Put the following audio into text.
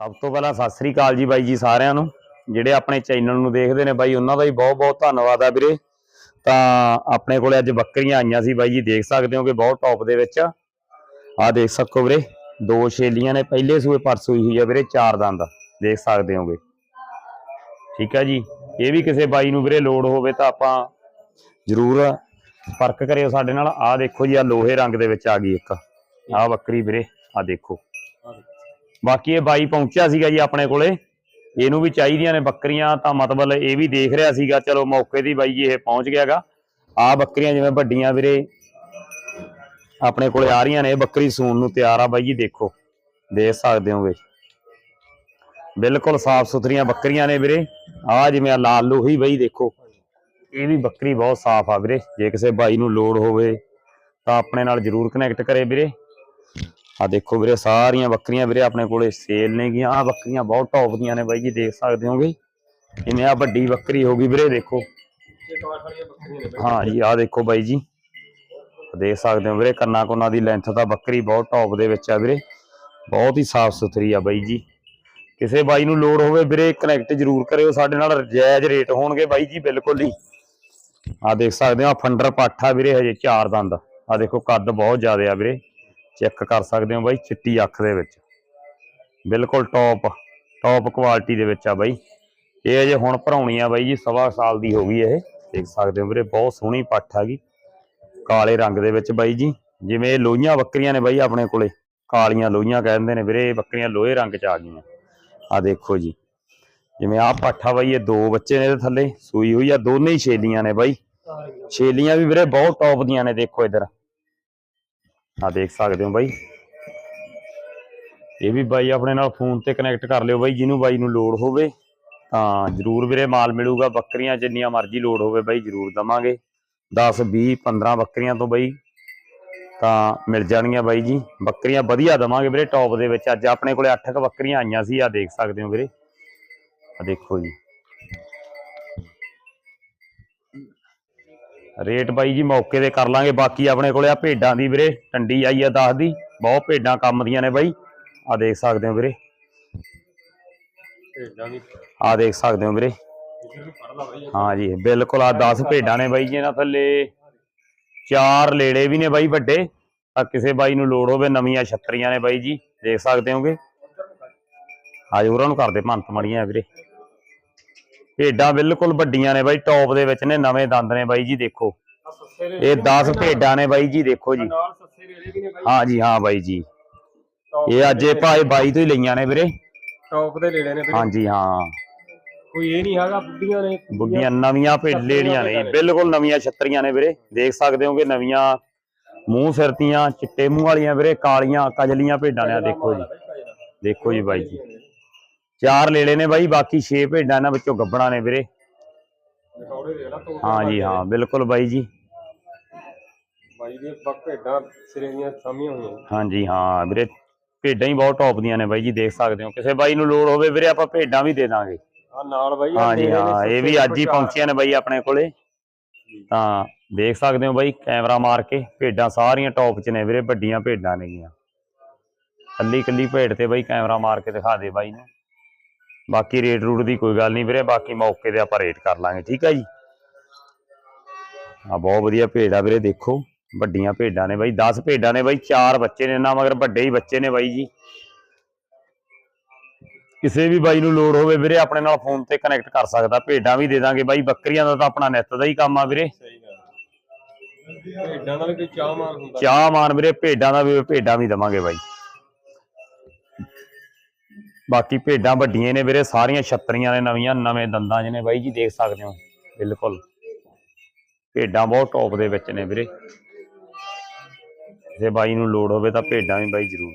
ਸਭ ਤੋਂ ਪਹਿਲਾਂ ਸਤਿ ਸ੍ਰੀ ਅਕਾਲ ਜੀ ਬਾਈ ਜੀ ਸਾਰਿਆਂ ਨੂੰ। ਜਿਹੜੇ ਆਪਣੇ ਚੈਨਲ ਨੂੰ ਦੇਖਦੇ ਨੇ ਬਾਈ, ਉਹਨਾਂ ਦਾ ਵੀ ਬਹੁਤ ਬਹੁਤ ਧੰਨਵਾਦ ਆ ਵੀਰੇ। ਤਾਂ ਆਪਣੇ ਕੋਲੇ ਅੱਜ ਬੱਕਰੀਆਂ ਆਈਆਂ ਸੀ ਬਾਈ ਜੀ, ਦੇਖ ਸਕਦੇ ਹੋ ਕਿ ਬਹੁਤ ਟੌਪ ਦੇ ਵਿੱਚ। ਆ ਦੇਖ ਸਕੋ ਵੀਰੇ, ਦੋ ਛੇਲੀਆਂ ਨੇ, ਪਹਿਲੇ ਸੂਏ ਪਰਸ ਹੋਈ ਹੋਈ ਆ ਵੀਰੇ, ਚਾਰ ਦੰਦ। ਦੇਖ ਸਕਦੇ ਹੋਗੇ। ਠੀਕ ਆ ਜੀ। ਇਹ ਵੀ ਕਿਸੇ ਬਾਈ ਨੂੰ ਵੀਰੇ ਲੋੜ ਹੋਵੇ ਤਾਂ ਆਪਾਂ ਜ਼ਰੂਰ ਫ਼ਰਕ ਕਰਿਓ ਸਾਡੇ ਨਾਲ। ਆ ਦੇਖੋ ਜੀ ਆ ਲੋਹੇ ਰੰਗ ਦੇ ਵਿੱਚ ਆ ਗਈ ਇੱਕ। ਆ ਬੱਕਰੀ ਵੀਰੇ ਆ ਦੇਖੋ। ਬਾਕੀ ਇਹ ਬਾਈ ਪਹੁੰਚਿਆ ਸੀਗਾ ਜੀ ਆਪਣੇ ਕੋਲੇ। ਇਹਨੂੰ ਵੀ ਚਾਹੀਦੀਆਂ ਨੇ ਬੱਕਰੀਆਂ, ਤਾਂ ਮਤਲਬ ਇਹ ਵੀ ਦੇਖ ਰਿਹਾ ਸੀਗਾ, ਚਲੋ ਮੌਕੇ ਦੀ ਬਾਈ ਇਹ ਪਹੁੰਚ ਗਿਆਗਾ। ਆ ਬੱਕਰੀਆਂ ਜਿਵੇਂ ਵੱਡੀਆਂ ਵੀਰੇ, ਆਪਣੇ ਕੋਲੇ ਆ ਰਹੀਆਂ ਨੇ, ਇਹ ਬੱਕਰੀ ਸੂਣ ਨੂੰ ਤਿਆਰ ਆ ਬਾਈ ਜੀ, ਦੇਖੋ, ਦੇਖ ਸਕਦੇ ਹੋਗੇ। ਬਿਲਕੁਲ ਸਾਫ਼ ਸੁਥਰੀਆਂ ਬੱਕਰੀਆਂ ਨੇ ਵੀਰੇ। ਆ ਜਿਵੇਂ ਆ ਲਾਲ ਲੋਹੀ ਬਈ, ਦੇਖੋ, ਇਹ ਵੀ ਬੱਕਰੀ ਬਹੁਤ ਸਾਫ਼ ਆ ਵੀਰੇ। ਜੇ ਕਿਸੇ ਬਾਈ ਨੂੰ ਲੋੜ ਹੋਵੇ, ਤਾਂ ਆਪਣੇ ਨਾਲ ਜਰੂਰ ਕਨੈਕਟ ਕਰੇ ਵੀਰੇ। ਆ ਦੇਖੋ ਵੀਰੇ, ਸਾਰੀਆਂ ਬੱਕਰੀਆਂ ਵੀਰੇ ਆਪਣੇ ਕੋਲੇ ਸੇਲ ਨੇ ਗੀਆਂ। ਆ ਬੱਕਰੀਆਂ ਬਹੁਤ ਟੌਪ ਦੀਆਂ ਨੇ ਬਾਈ ਜੀ, ਦੇਖ ਸਕਦੇ ਹੋਗੇ? ਜਿਵੇਂ ਆ ਵੱਡੀ ਬੱਕਰੀ ਹੋ ਗਈ ਵੀਰੇ, ਦੇਖੋ। ਹਾਂ ਜੀ ਆ ਦੇਖੋ ਬਾਈ ਜੀ। ਦੇਖ ਸਕਦੇ ਹੋ ਵੀਰੇ, ਕੰਨਾ ਕੋਨਾ ਦੀ ਲੈਂਥ ਤਾਂ ਬੱਕਰੀ ਬਹੁਤ ਟੌਪ ਦੇ ਵਿੱਚ ਆ ਵੀਰੇ। ਬਹੁਤ ਹੀ ਸਾਫ਼ ਸੁਥਰੀ ਆ ਬਾਈ ਜੀ। ਕਿਸੇ ਬਾਈ ਨੂੰ ਲੋੜ ਹੋਵੇ ਵੀਰੇ ਕਨੈਕਟ ਜਰੂਰ ਕਰਿਓ। ਸਾਡੇ ਨਾਲ ਜਾਇਜ਼ ਰੇਟ ਹੋਣਗੇ ਬਾਈ ਜੀ, ਬਿਲਕੁਲ ਹੀ। ਆ ਦੇਖ ਸਕਦੇ ਹੋ ਫੰਡਰ ਪਾਠਾ ਵੀਰੇ, ਹਜੇ ਚਾਰ ਦੰਦ। ਆ ਦੇਖੋ, ਕੱਦ ਬਹੁਤ ਜ਼ਿਆਦਾ ਆ ਵੀਰੇ। ਚੈੱਕ ਕਰ ਸਕਦੇ ਹੋ ਬਾਈ ਚਿੱਟੀ ਅੱਖ ਦੇ ਵਿੱਚ। ਬਿਲਕੁਲ ਟੌਪ ਟੌਪ ਕੁਆਲਿਟੀ ਦੇ ਵਿੱਚ ਆ ਬਾਈ। ਇਹ ਜੇ ਹੁਣ ਭਰਾਉਣੀ ਆ ਬਾਈ ਜੀ, ਸਵਾ ਸਾਲ ਦੀ ਹੋ ਗਈ ਇਹ। ਦੇਖ ਸਕਦੇ ਹੋ ਵੀਰੇ, ਬਹੁਤ ਸੋਹਣੀ ਪੱਠ ਹੈਗੀ ਕਾਲੇ ਰੰਗ ਦੇ ਵਿੱਚ ਬਾਈ ਜੀ। ਜਿਵੇਂ ਲੋਹੀਆਂ ਬੱਕਰੀਆਂ ਨੇ ਬਾਈ ਆਪਣੇ ਕੋਲੇ। ਕਾਲੀਆਂ ਲੋਹੀਆਂ ਕਹਿੰਦੇ ਨੇ ਵੀਰੇ, ਇਹ ਬੱਕਰੀਆਂ ਲੋਹੇ ਰੰਗ ਚ ਆ ਗਈਆਂ। ਆ ਦੇਖੋ ਜੀ। ਜਿਵੇਂ ਆਹ ਪੱਠਾ ਬਾਈ, ਇਹ ਦੋ ਬੱਚੇ ਨੇ ਇਹਦੇ ਥੱਲੇ। ਸੂਈ ਹੋਈ ਆ, ਦੋਨੇ ਹੀ ਛੇਲੀਆਂ ਨੇ ਬਾਈ। ਛੇਲੀਆਂ ਵੀ ਵੀਰੇ ਬਹੁਤ ਟੌਪ ਦੀਆਂ ਨੇ, ਦੇਖੋ ਇੱਧਰ। ਆ ਦੇਖ ਸਕਦੇ ਹੋ ਬਾਈ। ਇਹ ਵੀ ਬਾਈ ਆਪਣੇ ਨਾਲ ਫੋਨ ਤੇ ਕਨੈਕਟ ਕਰ ਲਿਓ ਬਾਈ, ਜਿਹਨੂੰ ਬਾਈ ਨੂੰ ਲੋੜ ਹੋਵੇ, ਤਾਂ ਜਰੂਰ ਵੀਰੇ ਮਾਲ ਮਿਲੂਗਾ। ਬੱਕਰੀਆਂ ਜਿੰਨੀਆਂ ਮਰਜ਼ੀ ਲੋੜ ਹੋਵੇ ਬਾਈ, ਜਰੂਰ ਦਵਾਂਗੇ। 10 20 15 ਬੱਕਰੀਆਂ ਤੋਂ ਬਾਈ, ਤਾਂ ਮਿਲ ਜਾਣਗੀਆਂ ਬਾਈ ਜੀ। ਬੱਕਰੀਆਂ ਵਧੀਆ ਦਵਾਂਗੇ ਵੀਰੇ ਟੌਪ ਦੇ ਵਿੱਚ। ਅੱਜ ਆਪਣੇ ਕੋਲੇ 8 ਕ ਬੱਕਰੀਆਂ ਆਈਆਂ ਸੀ ਆ ਦੇਖ ਸਕਦੇ ਹੋ ਵੀਰੇ। ਆ ਦੇਖੋ ਜੀ। ਰੇਟ ਬਾਈ ਜੀ ਮੌਕੇ ਤੇ ਕਰ ਲਾਂਗੇ। ਬਾਕੀ ਆਪਣੇ ਕੋਲੇ ਆ ਭੇਡਾਂ ਦੀ ਵੀਰੇ ਟੰਡੀ ਆਈ ਆ 10 ਦੀ। ਬਹੁਤ ਭੇਡਾਂ ਕੰਮ ਦੀਆਂ ਨੇ ਬਾਈ। ਆ ਦੇਖ ਸਕਦੇ ਹੋ ਵੀਰੇ। ਆ ਦੇਖ ਸਕਦੇ ਹੋ ਵੀਰੇ। ਹਾਂ ਜੀ ਬਿਲਕੁਲ ਆ 10 ਭੇਡਾਂ ਨੇ ਬਾਈ ਜੀ ਇਹਨਾਂ ਥੱਲੇ। ਚਾਰ ਲੇੜੇ ਵੀ ਨੇ ਬਾਈ ਵੱਡੇ। ਆ ਕਿਸੇ ਬਾਈ ਨੂੰ ਲੋੜ ਹੋਵੇ ਨਵੀਆਂ ਛੱਤਰੀਆਂ ਨੇ ਬਾਈ ਜੀ। ਦੇਖ ਸਕਦੇ ਹੋਗੇ। ਆ ਜੀ ਉਹਨਾਂ ਨੂੰ ਕਰਦੇ ਭੰਤ ਮੜੀਆਂ ਵੀਰੇ। ਭੇਡਾਂ ਬਿਲਕੁਲ ਵੱਡੀਆਂ ਨੇ ਬਾਈ ਟੌਪ ਦੇ ਵਿੱਚ ਨੇ ਨਵੇਂ ਦੰਦ ਨੇ ਬਾਈ ਜੀ ਦੇਖੋ। ਇਹ 10 ਭੇਡਾਂ ਨੇ ਬਾਈ ਜੀ ਦੇਖੋ ਜੀ। ਹਾਂ ਜੀ ਹਾਂ ਬਾਈ ਜੀ। ਇਹ ਅੱਜ ਇਹ ਭਾਏ ਬਾਈ ਤੋਂ ਹੀ ਲਈਆਂ ਨੇ ਵੀਰੇ। ਟੌਪ ਦੇ ਰੇੜੇ ਨੇ ਵੀਰੇ। ਹਾਂਜੀ ਹਾਂ। ਕੋਈ ਇਹ ਨਹੀਂ ਹੈਗਾ ਬੁੱਢੀਆਂ ਨੇ। ਬੁੱਢੀਆਂ ਨਵੀਆਂ ਭੇਡੇੜੀਆਂ ਨੇ ਬਿਲਕੁਲ ਨਵੀਆਂ ਛੱਤਰੀਆਂ ਨੇ ਵੀਰੇ। ਦੇਖ ਸਕਦੇ ਹੋਗੇ ਨਵੀਆਂ ਮੂੰਹ ਸਿਰਤੀਆਂ ਚਿੱਟੇ ਮੂੰਹ ਵਾਲੀਆਂ ਵੀਰੇ ਕਾਲੀਆਂ ਕਜਲੀਆਂ ਭੇਡਾਂ ਨੇ ਦੇਖੋ ਜੀ। ਦੇਖੋ ਜੀ ਬਾਈ ਜੀ। ਚਾਰ ਲੇੜੇ ਨੇ ਬਾਈ ਬਾਕੀ 6 ਭੇਡਾਂ ਇਹਨਾਂ ਵਿੱਚੋਂ ਗੱਬਣਾ ਨੇ ਵੀਰੇ। ਹਾਂ ਜੀ ਹਾਂ ਬਿਲਕੁਲ ਬਾਈ ਜੀ। ਬਾਈ ਦੀ ਬੱਕ ਭੇਡਾਂ ਸਿਰੇ ਦੀਆਂ ਸਾਮੀਆਂ ਹੋਈਆਂ ਹਾਂਜੀ ਹਾਂ ਵੀਰੇ ਭੇਡਾਂ ਹੀ ਬਹੁਤ ਟੌਪ ਦੀਆਂ ਨੇ ਬਾਈ ਜੀ ਦੇਖ ਸਕਦੇ ਹੋ। ਕਿਸੇ ਬਾਈ ਨੂੰ ਲੋੜ ਹੋਵੇ ਵੀਰੇ ਆਪਾਂ ਭੇਡਾਂ ਵੀ ਦੇ ਦਾਂਗੇ। ਆ ਨਾਲ ਬਾਈ ਹਾਂ ਜੀ ਹਾਂ ਇਹ ਵੀ ਅੱਜ ਹੀ। ਪਹੁੰਚੀਆਂ ਨੇ ਬਾਈ ਆਪਣੇ ਕੋਲੇ। ਤਾਂ ਦੇਖ ਸਕਦੇ ਹੋ ਬਾਈ ਕੈਮਰਾ ਮਾਰ ਕੇ ਭੇਡਾਂ ਸਾਰੀਆਂ ਟੌਪ 'ਚ ਨੇ ਵੀਰੇ ਵੱਡੀਆਂ ਭੇਡਾਂ ਨੇਗੀਆਂ। ਕੱਲੀ ਕੱਲੀ ਭੇਡ ਤੇ ਬਾਈ ਕੈਮਰਾ ਮਾਰ ਕੇ ਦਿਖਾ ਦੇ ਬਾਈ ਨੂੰ। ਬਾਕੀ ਰੇਟ ਰੂਟ ਦੀ ਕੋਈ ਗੱਲ ਨਹੀਂ ਵੀਰੇ ਬਾਕੀ ਮੌਕੇ ਤੇ ਆਪਾਂ ਰੇਟ ਕਰ ਲਾਂਗੇ ਠੀਕ ਆ ਜੀ? ਆ ਬਹੁਤ ਵਧੀਆ ਭੇਡ ਆ ਵੀਰੇ ਦੇਖੋ ਵੱਡੀਆਂ ਭੇਡਾਂ ਨੇ ਬਾਈ 10 ਭੇਡਾਂ ਨੇ ਬਾਈ ਚਾਰ ਬੱਚੇ ਨੇ ਨਾ ਮਗਰ ਵੱਡੇ ਹੀ ਬੱਚੇ ਨੇ ਬਾਈ ਜੀ। ਕਿਸੇ ਵੀ ਬਾਈ ਨੂੰ ਲੋੜ ਹੋਵੇ ਵੀਰੇ ਆਪਣੇ ਨਾਲ ਫੋਨ ਤੇ ਕਨੈਕਟ ਕਰ ਸਕਦਾ ਭੇਡਾਂ ਵੀ ਦੇ ਦਾਂਗੇ ਬਾਈ ਬੱਕਰੀਆਂ ਦਾ ਤਾਂ ਆਪਣਾ ਨਿੱਤ ਦਾ ਹੀ ਕੰਮ ਆ ਵੀਰੇ। ਭੇਡਾਂ ਨਾਲ ਕੋਈ ਚਾਹ ਮਾਰ ਹੁੰਦਾ। ਚਾਹ ਮਾਨ ਵੀਰੇ ਭੇਡਾਂ ਦਾ ਵੀ ਭੇਡਾਂ ਵੀ ਦਵਾਂਗੇ ਬਾਈ। ਬਾਕੀ ਭੇਡਾਂ ਵੱਡੀਆਂ ਨੇ ਵੀਰੇ, ਸਾਰੀਆਂ ਛੱਤਰੀਆਂ ਨੇ, ਨਵੀਆਂ, ਨਵੇਂ ਦੰਦਾਂ 'ਚ ਨੇ ਬਾਈ ਜੀ ਦੇਖ ਸਕਦੇ ਹੋ। ਬਿਲਕੁਲ। ਭੇਡਾਂ ਬਹੁਤ ਟੌਪ ਦੇ ਵਿੱਚ ਨੇ ਵੀਰੇ। ਜੇ ਬਾਈ ਨੂੰ ਲੋੜ ਹੋਵੇ ਤਾਂ ਭੇਡਾਂ ਵੀ ਬਾਈ ਜ਼ਰੂਰ